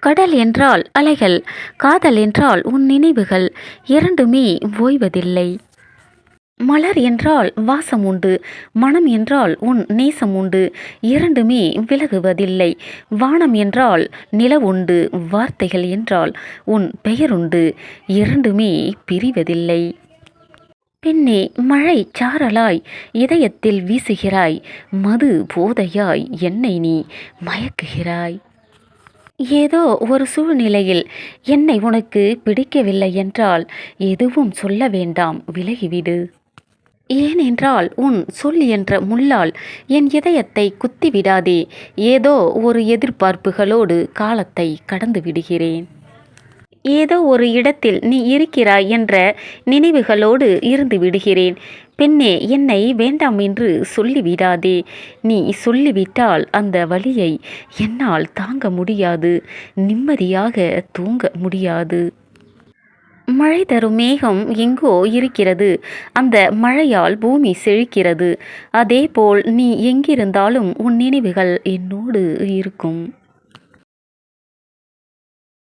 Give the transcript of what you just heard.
கடல் என்றால் அலைகள் காதல் என்றால் உன் நினைவுகள் இரண்டுமே ஓய்வதில்லை. மலர் என்றால் வாசம் உண்டு மனம் என்றால் உன் நேசம் உண்டு இரண்டுமே விலகுவதில்லை. வானம் என்றால் நிலவுண்டு வார்த்தைகள் என்றால் உன் பெயருண்டு இரண்டுமே பிரிவதில்லை. பெண்ணே மழை சாரலாய் இதயத்தில் வீசுகிறாய் மது போதையாய் என்னை நீ மயக்குகிறாய். ஏதோ ஒரு சூழ்நிலையில் என்னை உனக்கு பிடிக்கவில்லை என்றால் எதுவும் சொல்ல வேண்டாம் விலகிவிடு. ஏனென்றால் உன் சொல் என்ற முள்ளால் என் இதயத்தை குத்திவிடாதே ஏதோ ஒரு எதிர்பார்ப்புகளோடு காலத்தை கடந்து விடுகிறேன். ஏதோ ஒரு இடத்தில் நீ இருக்கிறாய் என்ற நினைவுகளோடு இருந்து விடுகிறேன். பெண்ணே என்னை வேண்டாம் என்று சொல்லிவிடாதே. நீ சொல்லிவிட்டால் அந்த வழியை என்னால் தாங்க முடியாது. நிம்மதியாக தூங்க முடியாது. மழை தரும் மேகம் எங்கோ இருக்கிறது. அந்த மழையால் பூமி செழிக்கிறது. அதேபோல் நீ எங்கிருந்தாலும் உன் நினைவுகள் என்னோடு இருக்கும்.